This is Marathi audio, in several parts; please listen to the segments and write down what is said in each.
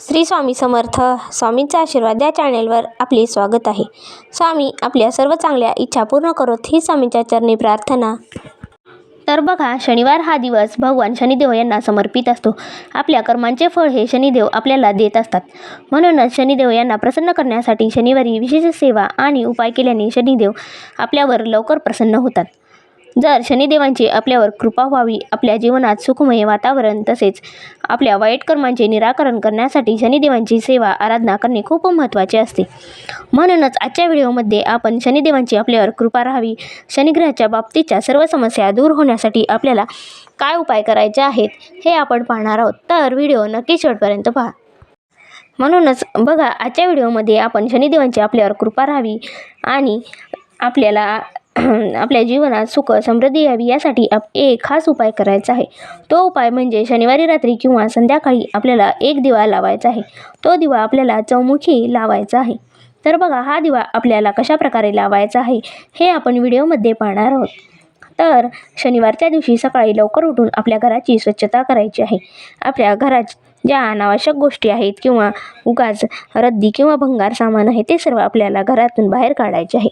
श्री स्वामी समर्थ स्वामींचा आशीर्वाद या चॅनेलवर आपले स्वागत आहे. स्वामी आपल्या सर्व चांगल्या इच्छा पूर्ण करोत ही स्वामींच्या चरणी प्रार्थना. तर बघा शनिवार हा दिवस भगवान शनिदेव यांना समर्पित असतो. आपल्या कर्मांचे फळ हे शनिदेव आपल्याला देत असतात. म्हणूनच शनिदेव यांना प्रसन्न करण्यासाठी शनिवारी विशेष सेवा आणि उपाय केल्याने शनिदेव आपल्यावर लवकर प्रसन्न होतात. जर शनिदेवांची आपल्यावर कृपा व्हावी आपल्या जीवनात सुखमय वातावरण तसेच आपल्या वाईट कर्मांचे निराकरण करण्यासाठी शनिदेवांची सेवा आराधना करणे खूप महत्त्वाचे असते. म्हणूनच आजच्या व्हिडिओमध्ये आपण शनिदेवांची आपल्यावर कृपा राहावी शनिग्रहाच्या बाबतीच्या सर्व समस्या दूर होण्यासाठी आपल्याला काय उपाय करायचे आहेत हे आपण पाहणार आहोत. तर व्हिडिओ नक्की शेवटपर्यंत पहा. म्हणूनच बघा आजच्या व्हिडिओमध्ये आपण शनिदेवांची आपल्यावर कृपा राहावी आणि आपल्याला आपल्या जीवनात सुख समृद्धी यावी यासाठी आप एक खास उपाय करायचा आहे. तो उपाय म्हणजे शनिवारी रात्री किंवा संध्याकाळी आपल्याला एक दिवा लावायचा आहे. तो दिवा आपल्याला चौमुखी लावायचा आहे. तर बघा हा दिवा आपल्याला कशा प्रकारे लावायचा आहे हे आपण व्हिडिओमध्ये पाहणार आहोत. तर शनिवारच्या दिवशी सकाळी लवकर उठून आपल्या घराची स्वच्छता करायची आहे. आपल्या घरात ज्या अनावश्यक गोष्टी आहेत किंवा उगाच रद्दी किंवा भंगार सामान आहे ते सर्व आपल्याला घरातून बाहेर काढायचे आहे.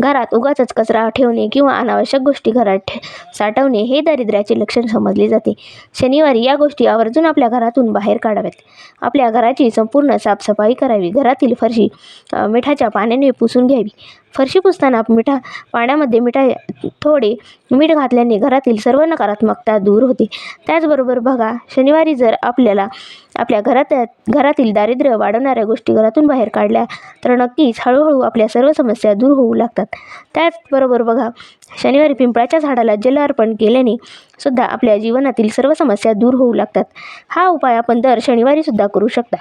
घरात उगाचच कचरा ठेवणे किंवा अनावश्यक गोष्टी घरात ठे साठवणे हे दारिद्र्याचे लक्षण समजले जाते. शनिवारी या गोष्टी आवर्जून आपल्या घरातून बाहेर काढाव्यात. आपल्या घराची संपूर्ण साफसफाई करावी. घरातील फरशी मिठाच्या पाण्याने पुसून घ्यावी. फरशी पुसताना मिठा पाण्यामध्ये मिठा थोडे मीठ घातल्याने घरातील सर्व नकारात्मकता दूर होते. त्याचबरोबर बघा शनिवारी जर आपल्याला आपल्या घरात घरातील दारिद्र्य वाढवणाऱ्या गोष्टी घरातून बाहेर काढल्या तर नक्कीच हळूहळू आपल्या सर्व समस्या दूर होऊ लागतात. त्याचबरोबर बघा शनिवारी पिंपळाच्या झाडाला जल अर्पण केल्याने सुद्धा आपल्या जीवनातील सर्व समस्या दूर होऊ लागतात. हा उपाय आपण दर शनिवारी सुद्धा करू शकता.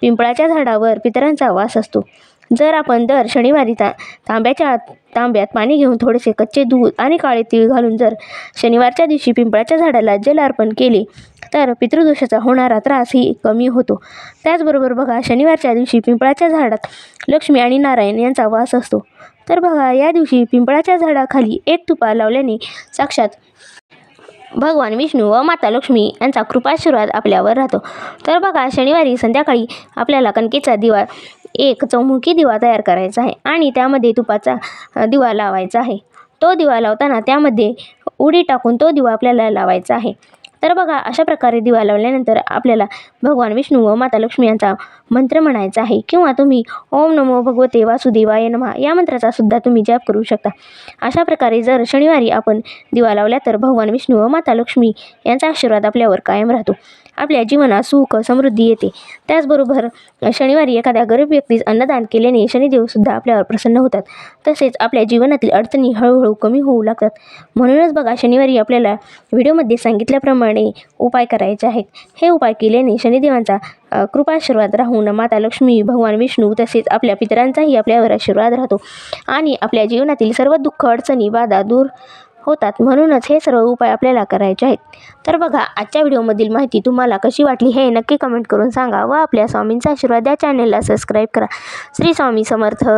पिंपळाच्या झाडावर पितरांचा वास असतो. जर आपण दर शनिवारी ता तांब्याच्या तांब्यात पाणी घेऊन थोडेसे कच्चे दूध आणि काळे तीळ घालून जर शनिवारच्या दिवशी पिंपळाच्या झाडाला जल अर्पण केले तर पितृदोषाचा होणारा त्रासही कमी होतो. त्याचबरोबर बघा शनिवारच्या दिवशी पिंपळाच्या झाडात लक्ष्मी आणि नारायण यांचा वास असतो. तर बघा या दिवशी पिंपळाच्या झाडाखाली एक तुपा लावल्याने साक्षात भगवान विष्णू व माता लक्ष्मी यांचा कृपाशीर्वाद आपल्यावर राहतो. तर बघा शनिवारी संध्याकाळी आपल्याला कणकेचा दिवा एक चौमुखी दिवा तयार करायचा आहे आणि त्यामध्ये तुपाचा दिवा लावायचा आहे. तो दिवा लावताना त्यामध्ये उडी टाकून तो दिवा आपल्याला लावायचा आहे. तर बघा अशा प्रकारे दिवा लावल्यानंतर आपल्याला भगवान विष्णू व माता लक्ष्मी यांचा मंत्र म्हणायचा आहे किंवा तुम्ही ओम नमो भगवते वासुदेवाय नमः या मंत्राचा सुद्धा तुम्ही जाप करू शकता. अशा प्रकारे जर शनिवारी आपण दिवा लावला तर भगवान विष्णू व माता लक्ष्मी यांचा आशीर्वाद आपल्यावर कायम राहतो. आपल्या जीवनात सुख समृद्धी येते. त्याचबरोबर शनिवारी एखाद्या गरीब व्यक्तीस अन्नदान केल्याने शनिदेवसुद्धा आपल्यावर प्रसन्न होतात. तसेच आपल्या जीवनातील अडचणी हळूहळू कमी होऊ लागतात. म्हणूनच बघा शनिवारी आपल्याला व्हिडिओमध्ये सांगितल्याप्रमाणे उपाय करायचे आहेत. हे उपाय केल्याने शनिदेवांचा कृपा कृपाशीर्वाद राहून माता लक्ष्मी भगवान विष्णू तसेच आपल्या पितरांचाही आपल्यावर आशीर्वाद राहतो. आणि आपल्या जीवनातील सर्व दुःख अडचणी बाधा दूर होतात. म्हणूनच हे सर्व उपाय आपल्याला करायचे आहेत. तर बघा आजच्या व्हिडिओमधील माहिती तुम्हाला कशी वाटली हे नक्की कमेंट करून सांगा व आपल्या स्वामींचा आशीर्वाद या चॅनेलला सबस्क्राईब करा. श्री स्वामी समर्थ.